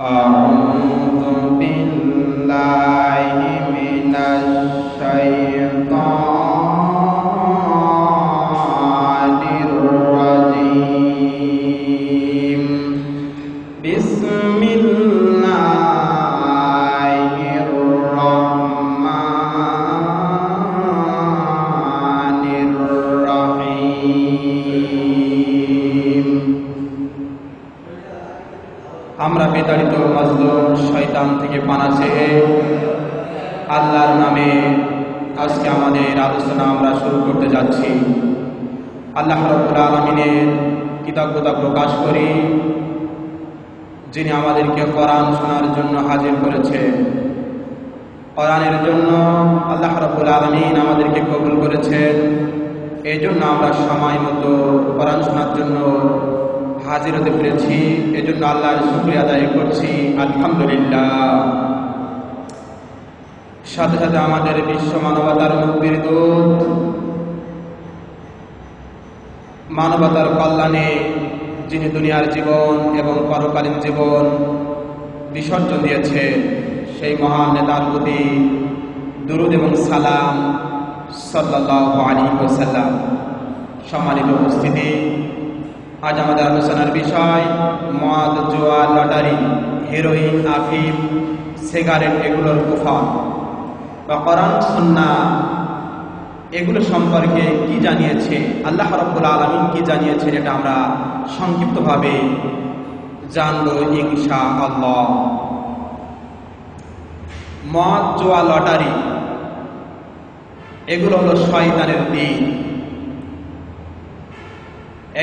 أعوذ بالله من الشيطان আমরা বিতাড়িত মজলুম শয়তান থেকে পানা চেয়ে আল্লাহর নামে আজকে আমাদের আলোচনা আমরা শুরু করতে যাচ্ছি। আল্লাহ রব্বুল আলমিনের কৃতজ্ঞতা প্রকাশ করি, যিনি আমাদেরকে কোরআন শোনার জন্য হাজির করেছে। কোরআনের জন্য আল্লাহ রব্বুল আলমিন আমাদেরকে কবুল করেছেন। এই জন্য আমরা সময় মতো কোরআন শোনার জন্য হাজির হতে পেরেছি এজন্য আল্লাহর শুক্রিয়া আদায় করছি। আলহামদুলিল্লাহ। সাথে সাথে আমাদের বিশ্ব মানবতার মুক্তির দূত, মানবতার কল্যাণে যিনি দুনিয়ার জীবন এবং পরকালীন জীবন বিসর্জন দিয়েছে, সেই মহান নেতার প্রতি দুরুদ এবং সালাম সাল্লাহ আলী ওসাল্লাম সম্মানিত উপস্থিতি। আজ আমাদের আলোচনার বিষয়, মদ, জোয়া, লটারি হেরোইন আফিম সিগারেট এগুলোর কুফা বা কোরআন, সন্না, এগুলো সম্পর্কে কি জানিয়েছে, আল্লাহ রব্বুল আলমিন কি জানিয়েছেন এটা আমরা সংক্ষিপ্তভাবে জানব ইনশা আল্লাহ মদ, জোয়া, লটারি, এগুলো হলো শয়তানের দিন।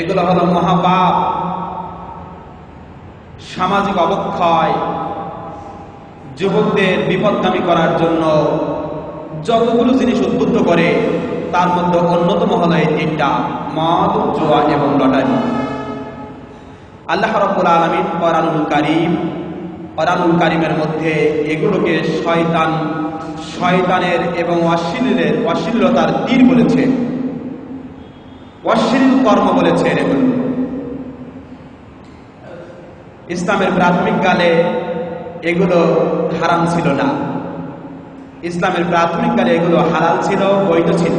এগুলো হলো মহাপাপ, সামাজিক অবক্ষয়, যুবকদের বিপদগামী করার জন্য যতগুলো জিনিস উদ্বুদ্ধ করে, তার মধ্যে অন্যতম হলো এই তিনটা মদ জোয়া এবং লটারি। আল্লাহ রব্বুল আলমিন করানুল কারিম করানুল কারিমের মধ্যে এগুলোকে শয়তান, শয়তানের এবং অশ্লীলের, অশ্লীলতার তীর বলেছে। অশ্লীল কর্ম বলেছেন এগুলো ইসলামের প্রাথমিক কালে এগুলো হারাম ছিল না। ইসলামের প্রাথমিক কালে এগুলো হালাল ছিল, বৈধ ছিল।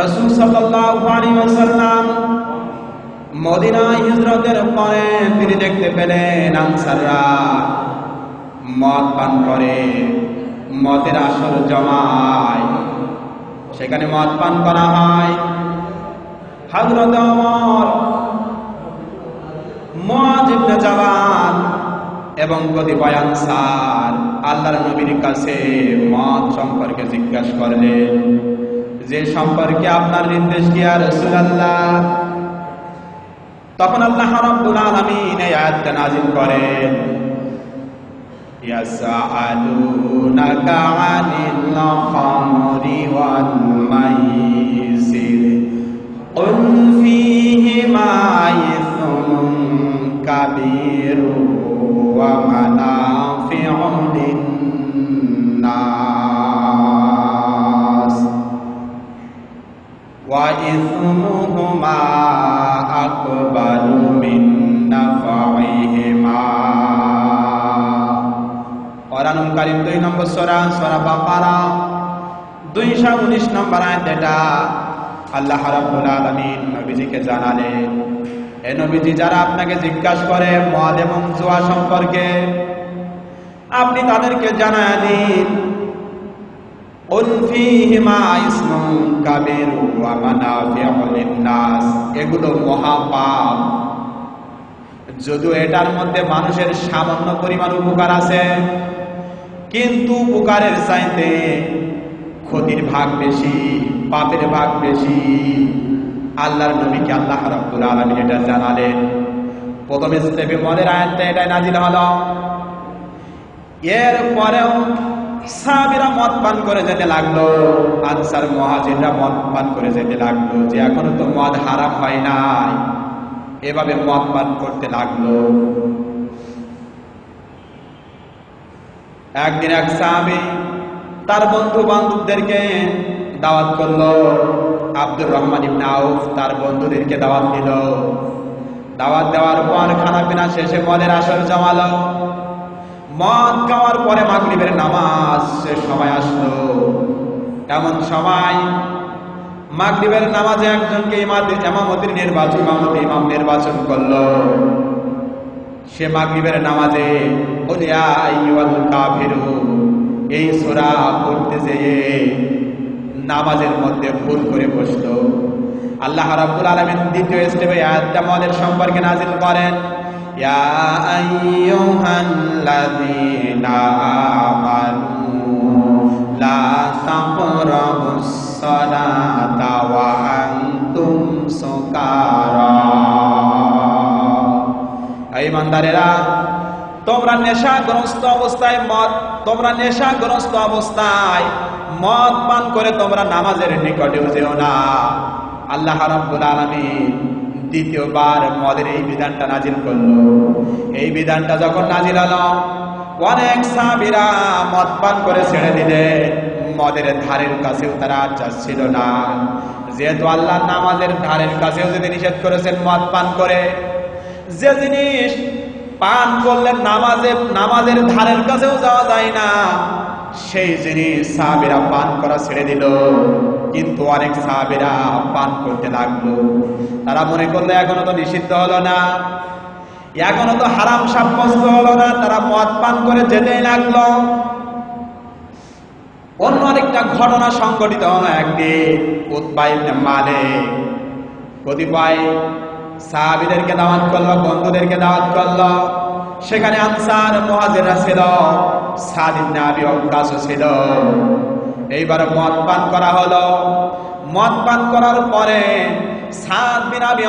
রসুল সাল্লাম মদিনায় হিজরতের পরে তিনি দেখতে পেলেন আনসাররা মদ পান করে, মদের আসর জমায়। সেখানে মদ পান করা হয়। হজরত অমর মহাজিবনে জওয়ান এবং কতিপয় আনসার আল্লাহর নবীর কাছে মদ সম্পর্কে জিজ্ঞাসা করলেন যে সম্পর্কে আপনার নির্দেশ দিয়া রসুল আল্লাহ তখন আল্লাহ রব্বুল আলামিন এই আয়াতটা নাজিল করেন, ইয়াসআলুনাকা আনি كبير ومنافع للناس وإثمهما أكبر من نفعهما কোরআনুল কারীম দুই নম্বর সূরা সূরা বাকারা 219 নম্বর আয়াত এটা আল্লাহ রাব্বুল আলামিন নবীজিকে জানালেন এ নবীজি যারা আপনাকে জিজ্ঞাসা করে, মদ এবং জুয়া সম্পর্কে, আপনি তাদেরকে জানায় দিন এগুলো মহাপাপ যদিও এটার মধ্যে মানুষের সামান্য পরিমাণ উপকার আছে, কিন্তু উপকারের চাইতে ক্ষতির ভাগ বেশি, পাপের ভাগ বেশি। আল্লাহর নবীকে আল্লাহ রাব্বুল আলামিন এটা জানালেন। প্রথম স্টেপে মদের আয়াতটা এটা নাজিল হলো। এর পরেও সাহাবীরা মদ পান করে যেতে লাগল, আনসার মুহাজিররা মদ পান করে যেতে লাগল, যে এখনও তো মদ হারাম হয় নাই। এভাবে মদ পান করতে লাগল। একদিন এক সাহাবী তার বন্ধু বান্ধবদেরকে দাওয়াত করল। আব্দুর রহমান ইবনে আউফ তার বন্ধুদেরকে দাওয়াত দিল। দাওয়াত দেওয়ার পর খানা পিনা শেষে মদের আসর জমালো। মদ খাওয়ার পরে মাগরিবের নামাজ শেষ সময় আসলো। এমন সময় মাগরিবের নামাজে একজনকে ইমামতি- ইমামতির নির্বাচন ইমামতি ইমাম নির্বাচন করল। সে মাগরিবের নামাজে ওলিয়া কাফিরু এই সূরা পড়তে যেয়ে নামাজের মধ্যে ভুল করে বসল আল্লাহ রাব্বুল আলামিন দ্বিতীয় স্টেপে আয়াতটা আমাদের সম্পর্কে নাজিল করেন, ইয়া আইয়ুহাল্লাযীনা আমানু লা তাকরাবুস সালাতা ওয়া আনতুম সুকারা। এই ইমানদারেরা, তোমরা নেশাগ্রস্ত অবস্থায় মদ তোমরা নেশাগ্রস্ত অবস্থায় মদ পান করে তোমরা নামাজের নিকটেও যেও না। আল্লাহ রাব্বুল আলামিন দ্বিতীয়বার মদের এই বিধানটা নাজিল করল। এই বিধানটা যখন নাজিল হলো, অনেক সাহাবীরা মদ পান করে ছেড়ে দিলে মদের ধারের কাছেও তারা আর যাচ্ছিল না। যেহেতু আল্লাহ নামাজের ধারের কাছেও যদি নিষেধ করেছেন মদ পান করে, যে জিনিস পান করলে নামাজে নামাজের ধারের কাছেও যাওয়া যায় না। সেই জিনিস সাহাবিরা পান করা ছেড়ে দিল, কিন্তু অনেক সাহাবিরা পান করতে লাগল। তারা মনে করল, এখনও তো নিষিদ্ধ হলো না। এখনও তো হারাম সাব্যস্ত হলো না। তারা মদ পান করে যেতেই লাগল। অন্য আরেকটা ঘটনা সংঘটিত হলো একদিন উৎবাই মালে কতিপয় সাহাবিদেরকে দাওয়াত করল, বন্ধুদেরকে দাওয়াত করল। সেখানে আনসার মহাজেরা ছিল, সাদিন নাবি অভ্যাস ছিল। এইবার মদ পান করা হলো। মদ পান করার পরে সাত বিন আবি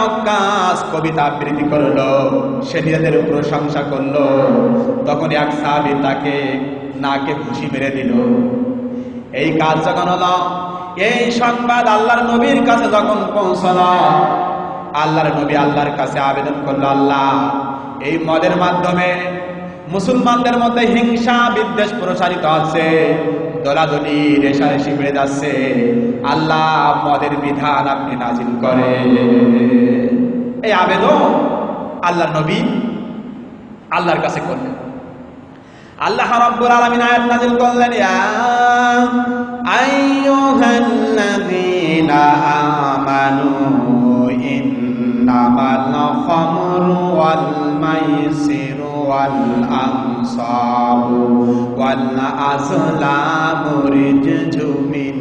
কবিতা আবৃত্তি করল, সে নিজেদের প্রশংসা করল। তখন এক সাহাবি তাকে নাকে ঘুষি মেরে দিল। এই কাজ যখন হলো, এই সংবাদ আল্লাহর নবীর কাছে যখন পৌঁছলো, আল্লাহর নবী আল্লাহর কাছে আবেদন করল, আল্লাহ এই মদের মাধ্যমে মুসলমানদের মধ্যে হিংসা বিদ্বেষ প্রসারিত আছে দলাদলি, রেশারেশি বেড়ে যাচ্ছে। আল্লাহ মদের বিধান আপনি নাজিল করে এই আবেদন আল্লাহর নবী আল্লাহর কাছে করলেন। আল্লাহ রাব্বুল আলামিন আয়াত নাযিল করলেন, ইয়া আইয়ুহাল্লাযীনা আমানু মাইসিরু ওয়াল আনসাবু ওয়াল আযলামু রিজজু মিন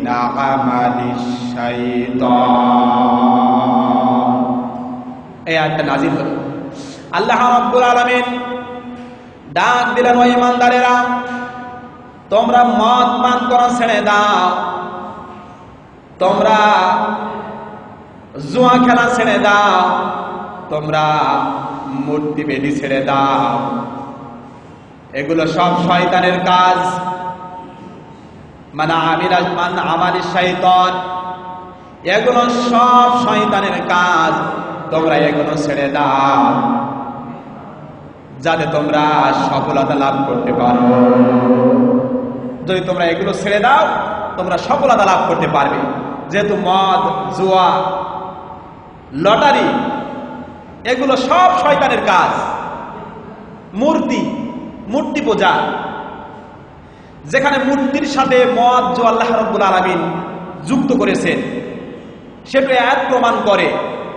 আমালিশ শাইতান এই আয়াতটা নাযিল হলো। আল্লাহ রাব্বুল আলামিন ডাক দিলেন ওই ইমানদারেরা তোমরা মদ পান করা ছেড়ে দাও। তোমরা জুয়া খেলা ছেড়ে দাও। তোমরা মূর্তি বেদি ছেড়ে দাও। এগুলো সব শয়তানের কাজ। মানে আমিরা মান আমাদের শয়তান এগুলো সব শয়তানের কাজ। তোমরা এগুলো ছেড়ে দাও। যাতে তোমরা সফলতা লাভ করতে পারো। যদি তোমরা এগুলো ছেড়ে দাও, তোমরা সফলতা লাভ করতে পারবে। যেহেতু মদ, জুয়া লটারি, এগুলো সব শয়তানের কাজ। মূর্তি মূর্তি পূজা। যেখানে মূর্তির সাথে মদ, জো আল্লাহ রব্বুল আলমিন যুক্ত করেছেন। সেটা এক প্রমাণ করে,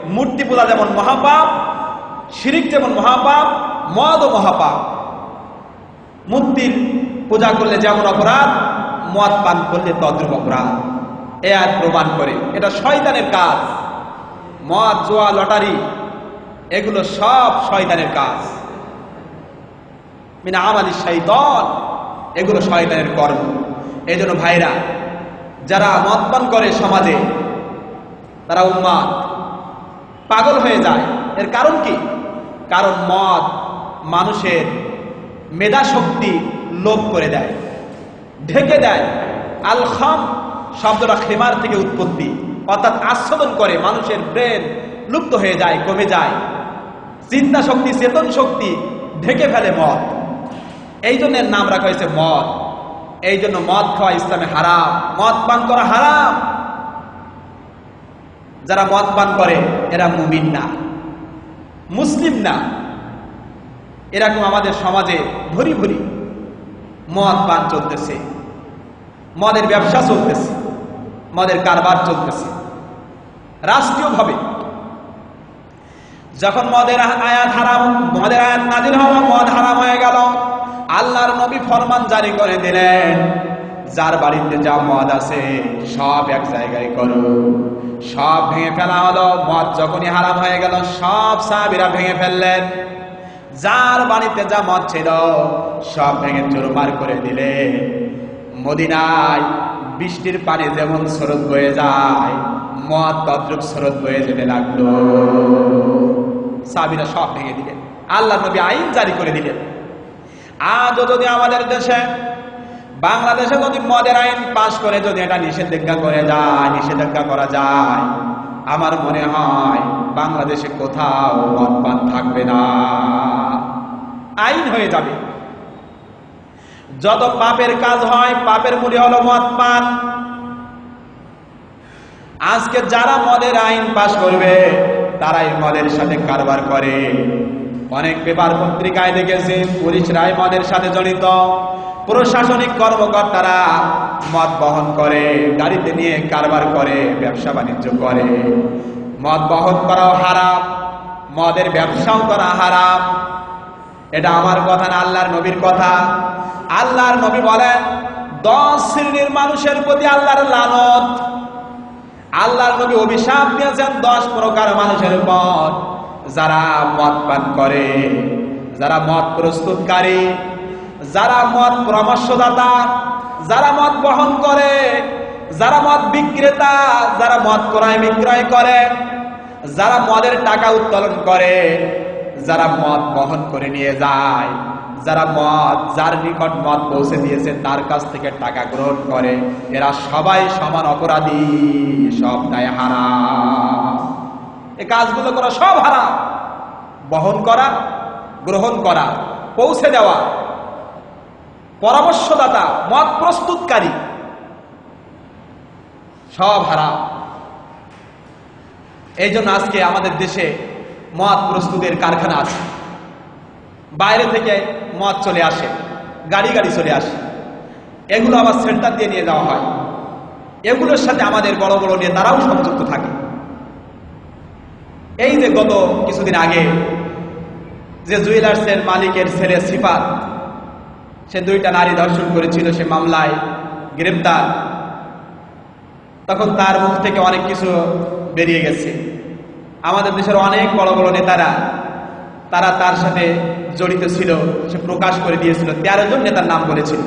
মূর্তি পূজা যেমন মহাপাপ, শিরিক যেমন মহাপাপ মদ ও মহাপাপ। মূর্তির পূজা করলে যেমন অপরাধ, মদ পান করলে তদ্রুপ অপরাধ। এ আর প্রমাণ করে, এটা শয়তানের কাজ। মদ, জোয়া, লটারি, এগুলো সব শয়তানের কাজ। মিনা আমাদের শৈতন এগুলো শয়তানের কর্ম। এই জন্য ভাইরা, যারা মদ পান করে সমাজে, তারা উন্মাদ পাগল হয়ে যায়। এর কারণ কি? কারণ মদ মানুষের মেধা শক্তি লোপ করে দেয়, ঢেকে দেয়। আল খাম শব্দটা খেমার থেকে উৎপত্তি। অর্থাৎ আস্বাদন করে, মানুষের ব্রেন লুপ্ত হয়ে যায়, কমে যায়। চিন্তা শক্তি, চেতন শক্তি ঢেকে ফেলে মদ। এই জন্য নাম রাখা হয়েছে মদ। এই জন্য মদ খাওয়া ইসলামে হারাম। মদ পান করা হারাম। যারা মদ পান করে, এরা মুমিন না। মুসলিম না। এরকম আমাদের সমাজে ভরি ভরি মদ পান চলতেছে। মদের ব্যবসা চলতেছে। মদের কারবার চলতেছে। রাষ্ট্রীয়ভাবে যখন মদের আয়াত হারাম, মদের আয়াত নাজির হওয়া, মদ হারাম হয়ে গেল, আল্লাহর নবী ফরমান জারি করে দিলেন, যার বাড়িতে যা মদ আছে, সব এক জায়গায় করো। সব ভেঙে ফেলা হলো, মদ যখনই হারাম হয়ে গেল, সব সাহাবিরা ভেঙে ফেললেন। যার বাড়িতে যা মদ ছিল, সব ভেঙে চুরমার করে দিলে মদিনায় বৃষ্টির পানি যেমন স্রোত বয়ে যায়, মদ, তদ্রুপ স্রোত বয়ে যেতে লাগল। সাবিরা সব ভেঙে দিলেন। আল্লাহ নবী আইন জারি করে দিলেন। আজও যদি আমাদের দেশে, বাংলাদেশে যদি মদের আইন পাশ করে যদি এটা নিষেধাজ্ঞা করে যায়, নিষেধাজ্ঞা করা যায়, আমার মনে হয় বাংলাদেশে কোথাও মদ পান থাকবে না। আইন হয়ে যাবে। যত পাপের কাজ হয়, পাপের মূল্য হলো মদ পান। আজকে যারা মদের আইন পাশ করবে, তারাই মদের সাথে কারবার করে। অনেক পেপার পত্রিকায় দেখেছি, পুলিশরাই মদের সাথে জড়িত। প্রশাসনিক কর্মকর্তারা মদ বহন করে, গাড়িতে নিয়ে কারবার করে, ব্যবসা বাণিজ্য করে। মদ বহন করাও হারাম, মদের ব্যবসাও করা হারাম। এটা আমার কথা না, আল্লাহর নবীর কথা। আল্লাহর নবী বলেন, দশ শ্রেণির মানুষের প্রতি আল্লাহর লানত। আল্লাহর নবী অভিশাপ দিয়েছেন দশ প্রকার মানুষের উপর। যারা মদ পান করে, যারা মদ প্রস্তুতকারী, যারা মদ পরামর্শদাতা, যারা মদ বহন করে, যারা মদ বিক্রেতা, যারা মদ ক্রয় বিক্রয় করে, যারা মদের টাকা উত্তোলন করে, যারা মদ বহন করে নিয়ে যায়। যারা মদ, যার নিকট মদ পৌঁছে দিয়েছে, তার কাছ থেকে টাকা গ্রহণ করে। এরা সবাই সমান অপরাধী সব দায় হারা এ কাজগুলো করা সব হারা বহন করা, গ্রহণ করা, পৌঁছে দেওয়া, পরামর্শদাতা মত প্রস্তুতকারী, সব হারা এই জন্য আজকে আমাদের দেশে মদ প্রস্তুতের কারখানা আছে। বাইরে থেকে মদ চলে আসে, গাড়ি গাড়ি চলে আসে। এগুলো আবার সেন্টার দিয়ে নিয়ে যাওয়া হয়। এগুলোর সাথে আমাদের বড় বড় নেতারাও সংযুক্ত থাকে। এই যে গত কিছুদিন আগে যে জুয়েলার্সের মালিকের ছেলে সিফাত, সে দুইটা নারী ধর্ষণ করেছিল, সে মামলায় গ্রেপ্তার। তখন তার মুখ থেকে অনেক কিছু বেরিয়ে গেছে। আমাদের দেশের অনেক বড় বড় নেতারা তারা তার সাথে জড়িত ছিল, সে প্রকাশ করে দিয়েছিল। তেরো জন নেতার নাম বলেছিল।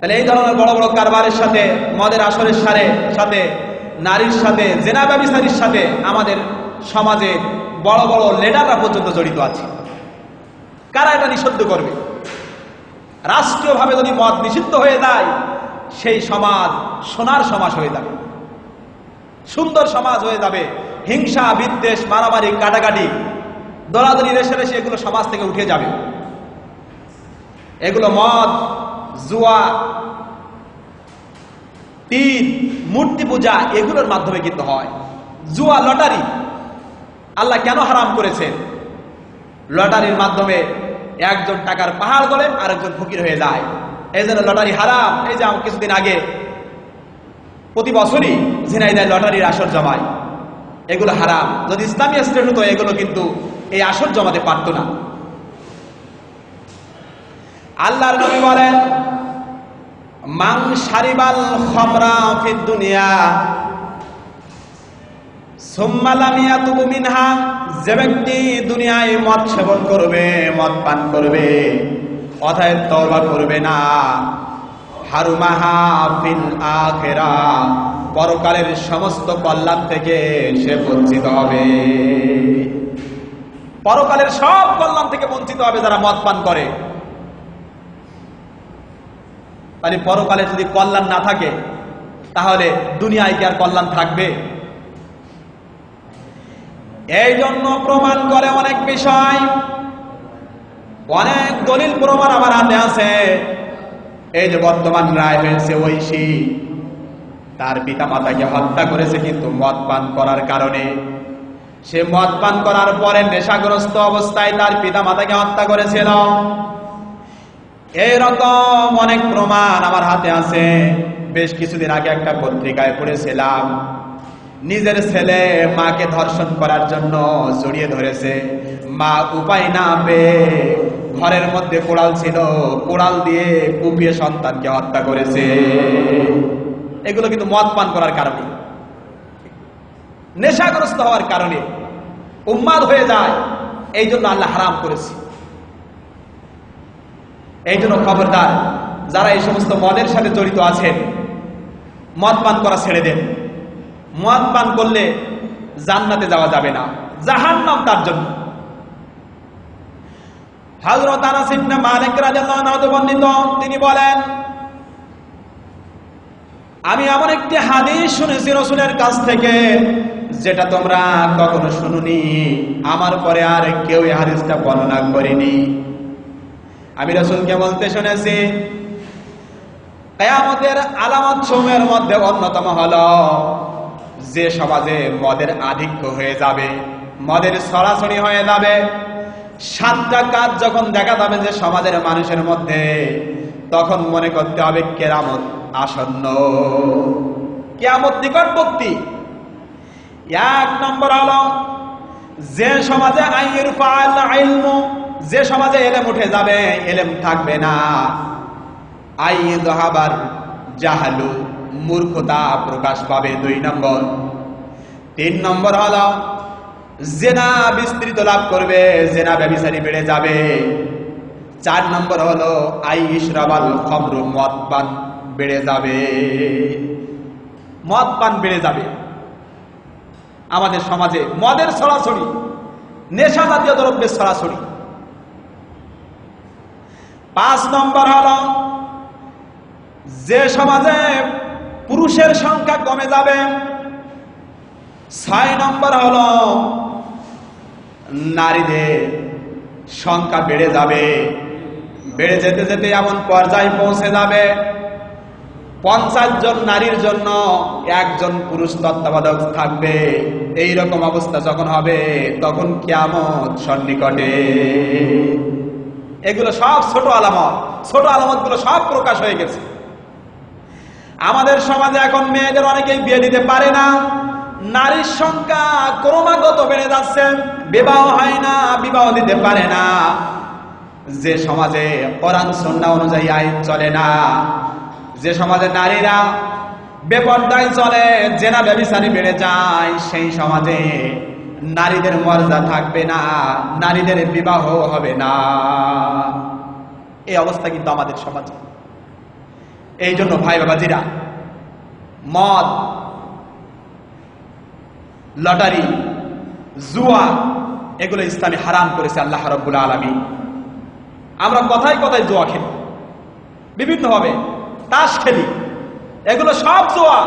তাহলে এই ধরনের বড় বড় কারবারের সাথে, মদের আসরের সারে সাথে, নারীর সাথে, জেনা ব্যবসারীর সাথে আমাদের সমাজে বড় বড় লেডাররা পর্যন্ত জড়িত আছে। কারা এটা নিষিদ্ধ করবে? রাষ্ট্রীয়ভাবে যদি মদ নিষিদ্ধ হয়ে যায়, সেই সমাজ সোনার সমাজ হয়ে যাবে। সুন্দর সমাজ হয়ে যাবে। হিংসা, বিদ্বেষ, মারামারি, কাটাকাটি, দলাদলি রেসে এগুলো সমাজ থেকে উঠে যাবে। এগুলো মদ, জুয়া তীর মূর্তি পূজা এগুলোর মাধ্যমে কিন্তু হয়। জুয়া, লটারি, আল্লাহ কেন হারাম করেছেন? লটারির মাধ্যমে একজন টাকার পাহাড় গড়ে আরেকজন ফকির হয়ে যায়। এই জন্য লটারি হারাম। এই যে কিছুদিন আগে প্রতি বছরই ঝিনাইদায় লটারির আসর জমায়। এগুলো হারাম। যদি ইসলামী স্টেট হতো, এগুলো কিন্তু এই আসর জমাতে পারত না। আল্লাহর নবী বলেন মাং সারিবাল খমরা ফিদ দুনিয়া সোম্মালামিয়া তুবু মিনহা যে ব্যক্তি দুনিয়ায় মদ সেবন করবে, মদ পান করবে অথায় তওবা করবে না। হারুমাহা ফিল আখেরা পরকালের সমস্ত কল্যাণ থেকে সে বঞ্চিত হবে। পরকালের সব কল্যাণ থেকে বঞ্চিত হবে যারা মদ পান করে। তাহলে পরকালে যদি কল্যাণ না থাকে, তাহলে দুনিয়ায় কি আর কল্যাণ থাকবে? এই জন্য প্রমাণ করে অনেক বিষয়। অনেক দলিল প্রমাণ আমার হাতে আছে। এই যে বর্তমান রায় হয়েছে ঐশী। তার পিতা মাতাকে হত্যা করেছে কিন্তু মদ পান করার কারণে। সে মদ পান করার পরে নেশাগ্রস্ত অবস্থায় তার পিতা মাতাকে হত্যা করেছিল। এরকম অনেক প্রমাণ আমার হাতে আছে। বেশ কিছুদিন আগে একটা পত্রিকায় পড়েছিলাম। নিজের ছেলে মাকে ধর্ষণ করার জন্য জড়িয়ে ধরেছে। মা উপায় না পেয়ে ঘরের মধ্যে কোড়াল ছিল, কোড়াল দিয়ে কুপিয়ে সন্তানকে হত্যা করেছে। এগুলো কিন্তু মদ পান করার কারণে। নেশাগ্রস্ত হওয়ার কারণে। উম্মাদ হয়ে যায়, এই জন্য আল্লাহ হারাম করেছে। এই জন্য খবরদার, যারা এই সমস্ত মদের সাথে জড়িত আছেন, মদ পান করা ছেড়ে দেন। মদ পান করলে জান্নাতে যাওয়া যাবে না, জাহান্নাম তার জন্য। হযরত আনাস ইবনে মালিক রাদিয়াল্লাহু আনহু বর্ণিত, তিনি বলেন আমি এমন একটি হাদিস শুনেছি রসুলের কাছ থেকে, যেটা তোমরা কখনো শুনুনি। আমার পরে আর কেউ হাদিসটা বর্ণনা করেনি। আমি রসুলকে বলতে শুনেছি, কেয়ামতের আলামত সময়ের মধ্যে অন্যতম হলো যে সমাজে মদের আধিক্য হয়ে যাবে, মদের সরাসরি হয়ে যাবে। সাতটা কাজ যখন দেখা যাবে যে সমাজের মানুষের মধ্যে তখন মনে করতে হবে কেরামত আসন্ন। কেয়ামত নিকটবর্তী। এক নম্বর হলো যে সমাজে আইয়ের যে সমাজে এলেম উঠে যাবে, এলেম থাকবে না। আই দহাবার জাহালু, মূর্খতা প্রকাশ পাবে দুই নম্বর। তিন নম্বর হল জেনা বিস্তৃত লাভ করবে, জেনা ব্যবসায়ী বেড়ে যাবে। চার নম্বর হলো, আই ইসরাবাল খবর মদ পান বেড়ে যাবে। মদ পান বেড়ে যাবে। আমাদের সমাজে মদের সরাসরি নেশা জাতীয় দ্রব্যের সরাসরি। পাঁচ নম্বর হল, যে সমাজে পুরুষের সংখ্যা কমে যাবে। ছয় নম্বর হল, নারীদের সংখ্যা বেড়ে যাবে। বেড়ে যেতে যেতে এমন পর্যায়ে পৌঁছে যাবে। পঞ্চাশ জন নারীর জন্য একজন পুরুষ তত্ত্বাবধায়ক থাকবে। এই রকম অবস্থা যখন হবে, তখন কেমন সন্নিকটে। এগুলো সব ছোট আলামত। ছোট আলামতগুলো সব প্রকাশ হয়ে গেছে। আমাদের সমাজে এখন মেয়েদের অনেকেই বিয়ে দিতে পারে না। নারীর সংখ্যা ক্রমাগত বেড়ে যাচ্ছে। বিবাহ হয় না, বিবাহ দিতে পারে না। যে সমাজে কোরআন, সন্না অনুযায়ী আইন চলে না, যে সমাজে নারীরা বেপর্দায় চলে, জেনা ব্যবসারী বেড়ে যায়, সেই সমাজে নারীদের মর্যাদা থাকবে না, নারীদের বিবাহ হবে না। এই অবস্থা কিন্তু আমাদের সমাজে। এই জন্য ভাই বাবাজিরা, মদ, লটারি, জুয়া, এগুলো ইসলামে হারাম করেছে আল্লাহ রব্বুল আলমী আমরা কথায় কথায় জোয়া খেলি। বিভিন্নভাবে তাস খেলি। এগুলো সব জুয়া